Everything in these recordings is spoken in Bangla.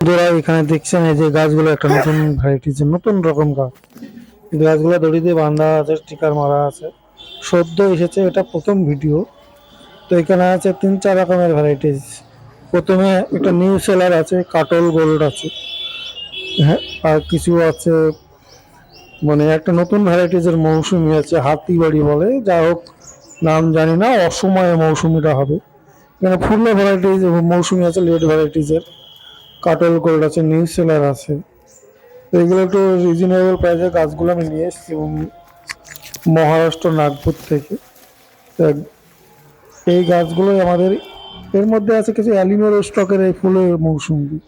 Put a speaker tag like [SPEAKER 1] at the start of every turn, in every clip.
[SPEAKER 1] বন্ধুরা, এখানে দেখছেন এই যে গাছগুলো, একটা নতুন ভ্যারাইটিজ নতুন রকম গাছ। গাছগুলো দড়ি দিয়ে বাঁধা আছে স্টিকার মারা আছে। সদ্য এসেছে, এটা প্রথম ভিডিও তো এখানে আছে তিন, চার রকমের ভ্যারাইটিস প্রথমে একটা নিউ সেলার আছে কাটল গোল্ড আছে। হ্যাঁ আর কিছু আছে মানে একটা নতুন ভ্যারাইটিজের মৌসুমি আছে হাতি বাড়ি বলে। যাই হোক, নাম জানি না, অসময়ে মৌসুমিটা হবে। এখানে ফুলের ভ্যারাইটিজ মৌসুমি আছে, লেট ভ্যারাইটিজের কাটল গোল্ড আছে নিউ সেলার আছে। তো এগুলো একটু রিজনেবল প্রাইসে গাছগুলো আমি নিয়ে এসেছি উম, মহারাষ্ট্র নাগপুর থেকে। এই গাছগুলোই আমাদের এর মধ্যে আছে কিছু অ্যালিমোর স্টকের এই ফুলের মৌসুম্বি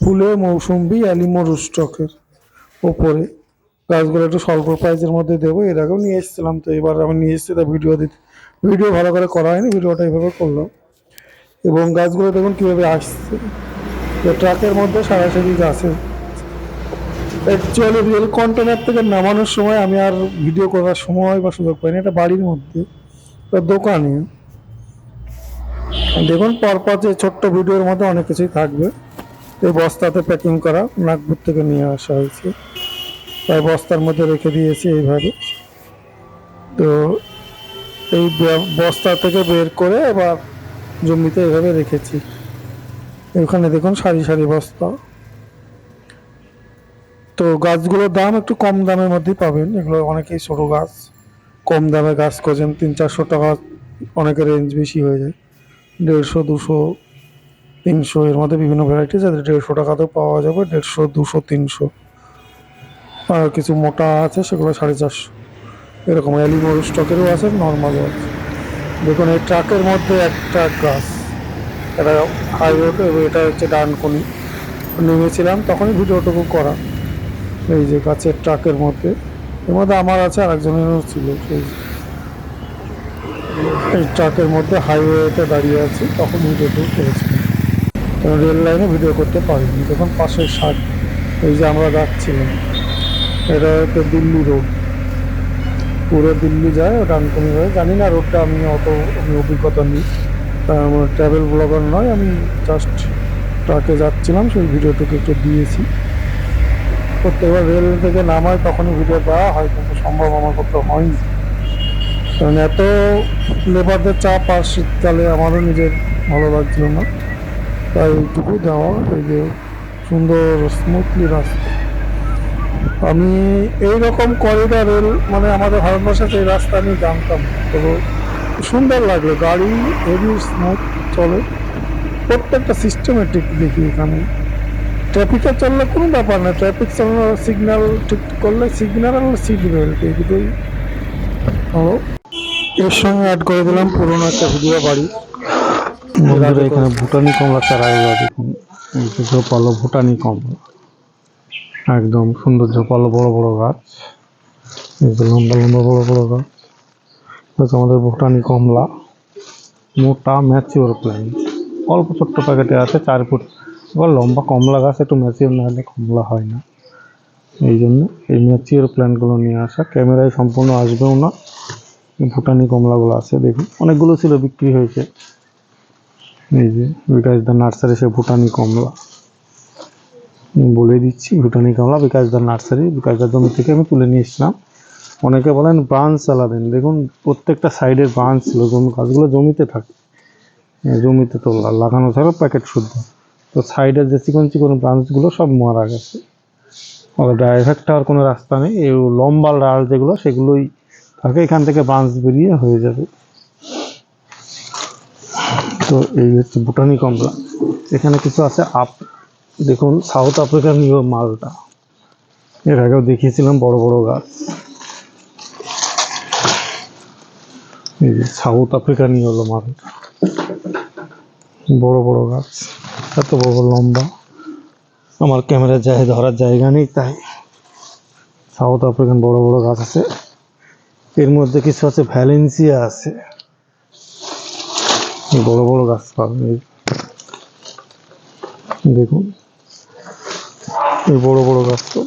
[SPEAKER 1] ফুলের মৌসুম্বি অ্যালিমোর স্টকের ওপরে। গাছগুলো একটু স্বল্প প্রাইসের মধ্যে দেবো এর আগেও নিয়ে এসেছিলাম তো এবার আমি নিয়ে এসেছি তা ভিডিও দিতে ভিডিও ভালো করে করা হয়নি ভিডিওটা এইভাবে করলাম। এবং গাছগুলো দেখুন কীভাবে আসছে। তো ট্রাকের মধ্যে সরাসরি গাছে অ্যাকচুয়ালি রেল কন্টেনার থেকে নামানোর সময় আমি আর ভিডিও করার সময় বা সুযোগ পাইনি। এটা বাড়ির মধ্যে দোকানে। দেখুন পরপর যে ছোট্ট ভিডিওর মধ্যে অনেক কিছুই থাকবে। এই বস্তাতে প্যাকিং করা নাগপুর থেকে নিয়ে আসা হয়েছে। তাই বস্তার মধ্যে রেখে দিয়েছি এইভাবে। তো এই বস্তা থেকে বের করে এবার জমিতে এভাবে রেখেছি। এখানে দেখুন সারি সারি বস্তা। তো গাছগুলোর দাম একটু কম দামের মধ্যেই পাবেন। এগুলো অনেকেই ছোটো গাছ। কম দামে গাছ খোঁজেন, তিন চারশো টাকা অনেকের রেঞ্জ বেশি হয়ে যায়। দেড়শো, দুশো, তিনশো, এর মধ্যে বিভিন্ন ভ্যারাইটিস আছে। দেড়শো টাকাতেও পাওয়া যাবে, দেড়শো, দুশো, তিনশো। আর কিছু মোটা আছে, সেগুলো সাড়ে চারশো। এরকম অ্যালিমোর স্টকেরও আছে নর্মালও আছে। দেখুন, এই ট্রাকের মধ্যে একটা গাছ। এটা হাইওয়ে এবং এটা হচ্ছে ডানকনি নেমেছিলাম, তখনই ভিডিওটুকু করা। এই যে গাছের ট্রাকের মধ্যে। এর মধ্যে আমার আছে আরেকজনেরও ছিল। সেই এই ট্রাকের মধ্যে হাইওয়েতে দাঁড়িয়ে আছি, তখন ভিডিওটুকু করেছিলাম। কারণ রেল লাইনে ভিডিও করতে পারিনি। তখন পাশের সার এই যে আমরা যাচ্ছিলাম এটা হচ্ছে দিল্লি রোড পুরো দিল্লি যায় ডানকুনি হয়ে জানি না রোডটা আমি অত, আমি অভিজ্ঞতা নিই। ট্রাভেল ব্লগার নয়, আমি জাস্ট ট্রাকে যাচ্ছিলাম, সেই ভিডিওটুকু একটু দিয়েছি। প্রত্যেকবার রেল থেকে নামায় তখনই ভিডিও দেওয়া হয় কিন্তু সম্ভব আমার করতে হয়নি। কারণ এত লেবারদের চাপ আর শীতকালে আমারও নিজের ভালো লাগছিল না। তাই এইটুকু দেওয়া, এই যে সুন্দর স্মুথলি রাস্তা। আমি এই রকম করিডর রেল মানে আমাদের ভারতবর্ষে এই রাস্তা আমি জানতাম। তবে সুন্দর লাগল গাড়ি হেভি স্মুথ চলে। প্রত্যেকটা সিস্টেমেটিক দেখি এখানে। ট্রাফিকে চললে কোনো ব্যাপার না ট্রাফিক সিগন্যাল ঠিক করলে সিগন্যাল আর সিট বেল্ট এই দুটোই হলো এর সঙ্গে অ্যাড করে দিলাম পুরোনো একটা ভিডিও বাড়ি।
[SPEAKER 2] বন্ধুরা এখানে ভুটানি কমলা চারা এগুলো দেখুন। ঝোপালো ভুটানি কমলা। একদম সুন্দর ঝোপালো বড় বড় গাছ। লম্বা লম্বা বড় বড় গাছ। হচ্ছে আমাদের ভুটানি কমলা মোটা ম্যাচিওর প্ল্যান্ট অল্প ছোট্ট প্যাকেটে আছে চার ফুট। এবার লম্বা কমলা গাছ, একটু ম্যাচিওর না হলে কমলা হয় না। এই জন্য এই ম্যাচিওর প্ল্যান্টগুলো নিয়ে আসা। ক্যামেরায় সম্পূর্ণ আসবেও না। ভুটানি কমলাগুলো আছে, দেখুন। অনেকগুলো ছিল, বিক্রি হয়েছে। এই যে, বিকাশ দা নার্সারি, সে ভুটানি কমলা বলে দিচ্ছি ভুটানি কমলা বিকাশ দা নার্সারি, বিকাশ দার জমি থেকে আমি তুলে নিয়ে এসলাম অনেকে বলেন ব্রাঞ্চ আলাদেন দেখুন, প্রত্যেকটা সাইডের ব্রাঞ্চ ছিল, জমি, গাছগুলো জমিতে থাকে। জমিতে তো লাগানো থাকে, প্যাকেট শুদ্ধ। তো সাইডের যে চিকন চিকন ব্রাঞ্চগুলো সব মারা গেছে। ডাইরেক্ট আর কোনো রাস্তা নেই। এই লম্বা ডাল যেগুলো, সেগুলোই থাকে। এখান থেকে ব্রাঞ্চ বেরিয়ে হয়ে যাবে। তো এই হচ্ছে ভুটানি কমলা। এখানে কিছু আছে আপ দেখুন সাউথ আফ্রিকার নিউ মালটা। এর আগেও দেখিয়েছিলাম বড় বড় গাছ। এই যে সাউথ আফ্রিকার নিয়ে হলো মালটা বড় বড় গাছ, এত বড় লম্বা। আমার ক্যামেরার জায়গায় ধরার জায়গা নেই, তাই সাউথ আফ্রিকান বড় বড় গাছ আছে। এর মধ্যে কিছু আছে ভ্যালেন্সিয়া আছে। বড় বড় গাছ পাবেন দেখুন, এই বড় বড় গাছ তো।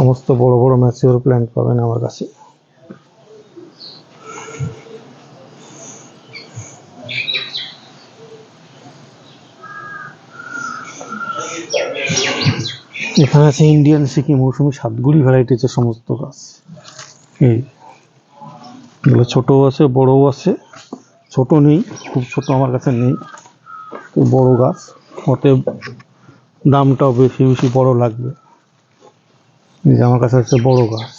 [SPEAKER 2] সমস্ত বড় বড় ম্যাচিওর প্ল্যান্ট পাবেন আমার কাছে। এখানে আছে ইন্ডিয়ান সিকিম মৌসুমি সাতগুড়ি ভ্যারাইটিতে সমস্ত গাছ। এই এগুলো আছে, বড়ও আছে। ছোট নেই, খুব ছোট আমার কাছে নেই। বড় গাছ, অতএব দামটাও বেশি বেশি বড় লাগবে। যে আমার কাছে হচ্ছে বড় গাছ।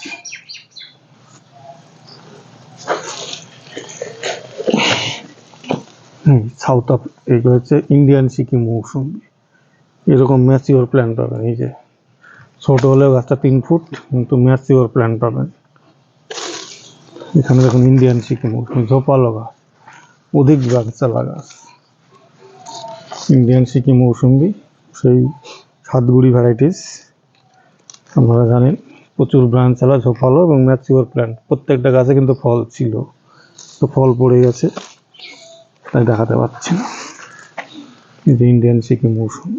[SPEAKER 2] হুম সাউথ আফ এইগুলো হচ্ছে ইন্ডিয়ান সিকিম মৌসুম। এরকম ম্যাচিওর প্ল্যান্ট পাবেন, এই যে। ছোট হলেও গাছটা তিন ফুট, কিন্তু ম্যাচিওর প্ল্যান্ট পাবেন। এখানে দেখুন ইন্ডিয়ান সিকিম মৌসুম, ঝোপালো গাছ, অধিক গাছচালা গাছ। ইন্ডিয়ান সিকিম মৌসুম্বি সেই সাতগুড়ি ভ্যারাইটিস আপনারা জানেন প্রচুর ব্রাঞ্চ চালা ঝোপালো এবং ম্যাচিওর প্ল্যান্ট প্রত্যেকটা গাছে কিন্তু ফল ছিল। তো ফল পড়ে গেছে। তাই দেখাতে পাচ্ছি না। এই যে ইন্ডিয়ান সিকিম মৌসুম।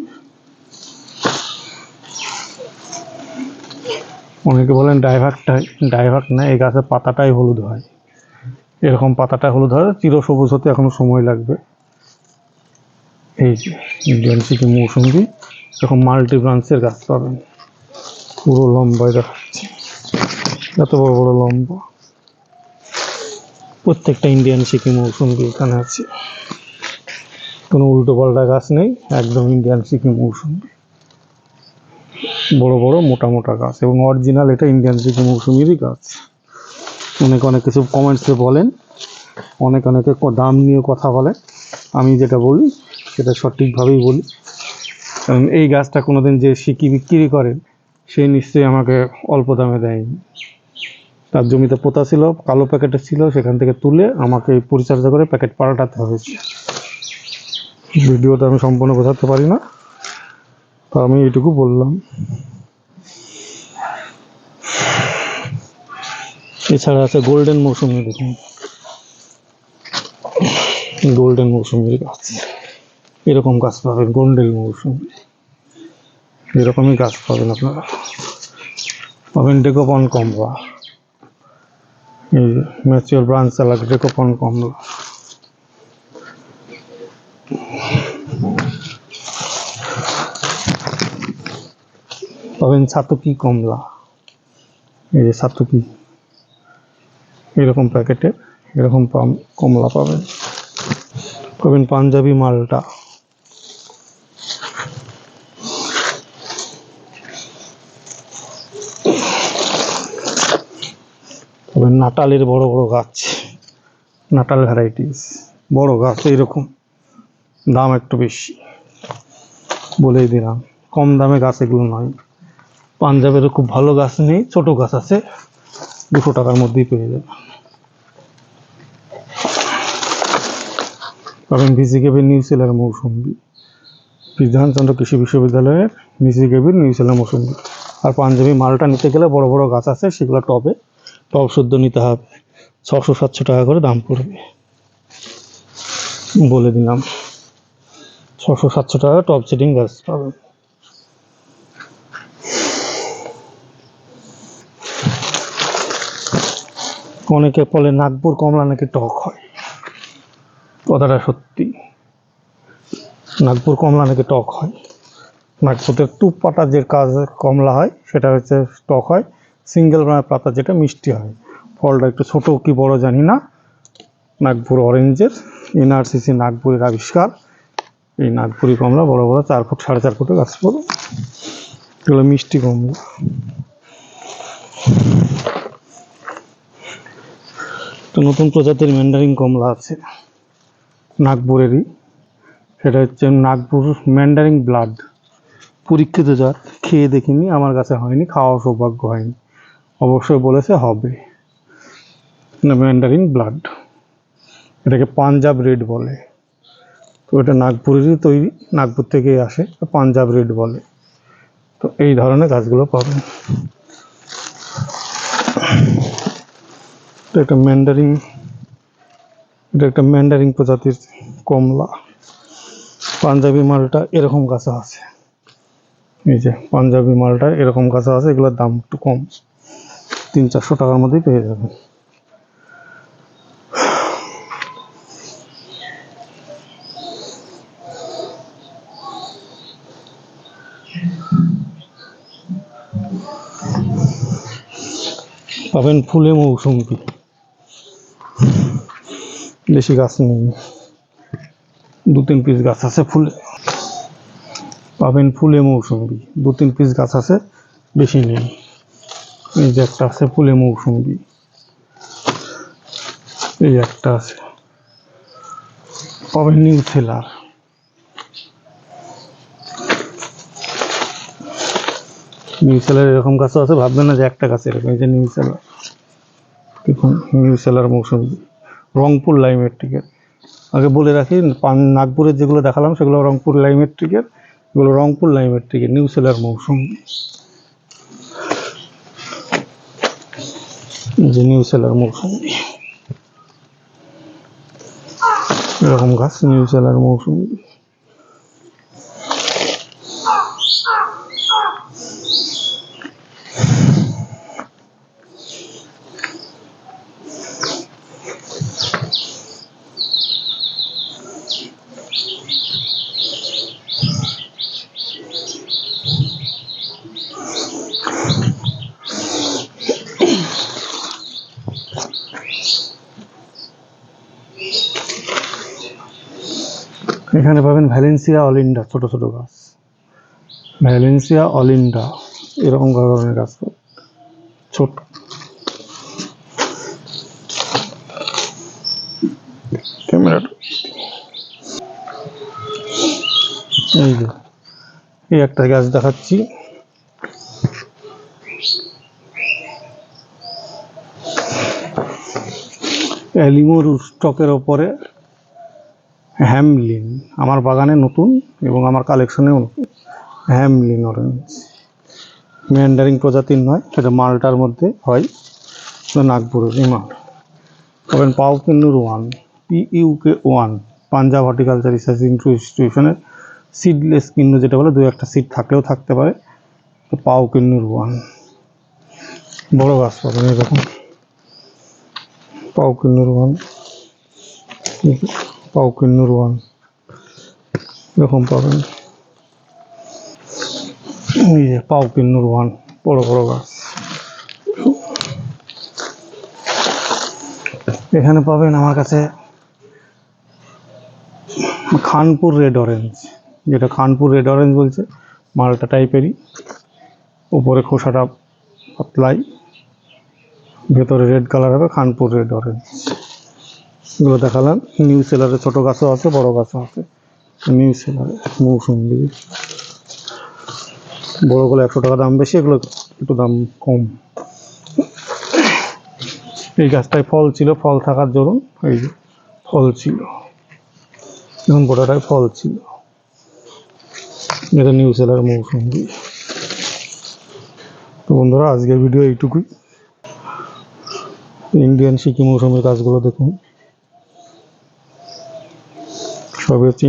[SPEAKER 2] অনেকে বলেন ড্রাইভারটাই ড্রাইভার না, এই গাছের পাতাটাই হলুদ হয়। এরকম পাতাটা হলুদ হয়, চির সবুজ হতে এখনও সময় লাগবে। এই যে ইন্ডিয়ান সিকিম মৌসুমি এরকম মাল্টি ব্রাঞ্চের গাছ পাবেন। পুরো লম্বায় দেখাচ্ছে এত বড় বড় লম্বা। প্রত্যেকটা ইন্ডিয়ান সিকিম মৌসুমি এখানে আছে। কোনো উল্টো পাল্টা গাছ নেই, একদম ইন্ডিয়ান সিকিম মৌসুমি। বড় বড়, মোটা মোটা গাছ এবং অরিজিনাল এটা ইন্ডিয়ান সিকিম মৌসুমিরই গাছ। অনেকে অনেক কিছু কমেন্টসে বলেন, অনেক অনেকে দাম নিয়ে কথা বলে আমি যেটা বলি, সেটা সঠিকভাবেই বলি। কারণ এই গাছটা কোনোদিন যে সিকি বিক্রি করেন সে নিশ্চয়ই আমাকে অল্প দামে দেয়নি তার জমিতে পোতা ছিল, কালো প্যাকেটে ছিল, সেখান থেকে তুলে আমাকে পরিচর্যা করে প্যাকেট পাল্টাতে হয়েছে। ভিডিওটা আমি সম্পূর্ণ বোঝাতে পারি না, তো আমি এইটুকু বললাম। এছাড়া আছে গোল্ডেন মৌসুমি, দেখুন। গোল্ডেন মৌসুমির গাছ। এরকম গাছ পাবেন গোল্ডেন মৌসুমি। এরকমই গাছ পাবেন আপনারা। পাবেন ডেকোপন কমলা। এই ম্যাচিওর ব্রাঞ্চ চালাক ডেকোপন কমলা। পাবেন ছাতুকি কমলা। এই যে ছাতুকি এরকম প্যাকেটে এরকম কমলা পাবেন। পাবেন পাঞ্জাবি মালটা। পাবেন নাটালের বড় বড় গাছ, নাটাল ভ্যারাইটিস বড় গাছ এইরকম, দাম একটু বেশি, বলেই দিলাম। কম দামে গাছ এগুলো নয়। পাঞ্জাবেরও খুব ভালো গাছ নেই, ছোট গাছ আছে, দুশো টাকার মধ্যেই পেয়ে যাবে পাবেন ভিসি কেবির নিউ সেলার মৌসুম্বি। বিধানচন্দ্র কৃষি বিশ্ববিদ্যালয়ের ভিসি কেবির নিউ সেলার মৌসুম্বি। আর পাঞ্জাবি মালটা নিতে গেলে বড় বড় গাছ আছে, সেগুলো টবে টব শুদ্ধ নিতে হবে। ছশো সাতশো টাকা করে দাম পড়বে। বলে দিলাম। ছশো সাতশো টাকা টপ সিটিং গাছ পাবেন অনেকে বলে নাগপুর কমলা নাকি টক হয়। কথাটা সত্যি। নাগপুর কমলা নাকি টক হয়? নাগপুরের টুপ পাতা যে কাজ কমলা হয়, সেটা হচ্ছে টক হয়। সিঙ্গেল পাতা যেটা মিষ্টি হয়। ফলটা একটু ছোট কি বড় জানি না। নাগপুর অরেঞ্জের, এনআরসিসি নাগপুরের আবিষ্কার। এই নাগপুরি কমলা বড় বড় চার ফুট, সাড়ে চার ফুটের গাছ বড়। এগুলো মিষ্টি কমলা। তো নতুন প্রজাতির ম্যান্ডারিন কমলা আছে নাগপুরেরই। সেটা হচ্ছে নাগপুর ম্যান্ডারিন ব্লাড। পরীক্ষিত জাত, খেয়ে দেখিনি, আমার কাছে হয়নি খাওয়া সৌভাগ্য হয়নি। অবশ্যই বলেছে হবে। ম্যান্ডারিন ব্লাড এটাকে পাঞ্জাব রেড বলে। তো এটা নাগপুরেরই তৈরি, নাগপুর থেকেই আসে পাঞ্জাব রেড বলে। তো এই ধরনের গাছগুলো পাবেন। এটা একটা ম্যান্ডারিন এটা একটা ম্যান্ডারিন প্রজাতির কমলা। পাঞ্জাবি মালটা এরকম গাছে আছে। এই যে, পাঞ্জাবি মালটা এরকম গাছে আছে, এগুলোর দাম একটু কম। তিন চারশো টাকার মধ্যেই পেয়ে যাবেন। পাবেন ফুলে মৌসুমি। বেশি গাছ নেই। দু তিন পিস গাছ আছে ফুলে। পাবেন ফুলে মৌসুমি। দু তিন পিস গাছ আছে, বেশি নেই। এই যে একটা আছে ফুলে মৌসুমি। এই একটা আছে। পাবেন নিউ সেলার নিউ সেলার এরকম গাছও আছে, ভাববেন না যে একটা গাছ এরকম, এই যে নিউ সেলার দেখুন নিউ সেলার মৌসুমি। রংপুর লাইমেট্রিকের আগে বলে রাখি নাগপুরের যেগুলো দেখালাম, সেগুলো রংপুর লাইমেট্রিকের এগুলো রংপুর লাইমেট্রিকের নিউ সেলার মৌসুম এই যে নিউ সেলার মৌসুম এরকম গাছ নিউ সেলার মৌসুম। এখানে পাবেন ভ্যালেন্সিয়া অলিন্ডা ছোট ছোট গাছ। ভ্যালেন্সিয়া অলিন্ডা এরকম ধরনের গাছ। ছোট। এই এই একটা গাছ দেখাচ্ছি। অ্যালিমোর স্টকের ওপরে হ্যামলিন, আমার বাগানে নতুন এবং আমার কালেকশনেও নতুন। হ্যামলিন অরেঞ্জ ম্যান্ডারিং প্রজাতির নয় এটা মালটার মধ্যে হয়। নাগপুরের মাল পাবেন পাও কিন্নুর one P UK one Punjab horticulture research ইনস্টিটিউশনের seedless kinnow যেটা বলে দু একটা সিড থাকলেও থাকতে পারে। তো পাও কিন্নুর ওয়ান বড় গাছ পাবেন এরকম। পাও কিন্নুর ওয়ান পাউকিন্নুর ওয়ান এরকম পাবেন। এই যে পাউকিন্নুর ওয়ান বড় বড় গাছ। এখানে পাবেন আমার কাছে খানপুর রেড অরেঞ্জ। যেটা খানপুর রেড অরেঞ্জ বলছে, মালটা টাইপেরই। উপরে খোসাটা পাতলাই, ভেতরে রেড কালার হবে, খানপুর রেড অরেঞ্জ। এগুলো দেখালাম। নিউ সেলারে ছোট গাছও আছে, বড় গাছও আছে। নিউ সেলারে মৌসুমি। বড়গুলো একশো টাকা দাম বেশি, এগুলো একটু দাম কম। এই গাছটায় ফল ছিল, ফল থাকার দরুন এই ফল ছিল। এখন গোটাটায় ফল ছিল। এটা নিউ সেলার মৌসুমি। তো বন্ধুরা, আজকের ভিডিও এইটুকুই। ইন্ডিয়ান সিকিম মৌসুমির গাছগুলো দেখুন। সবই হচ্ছে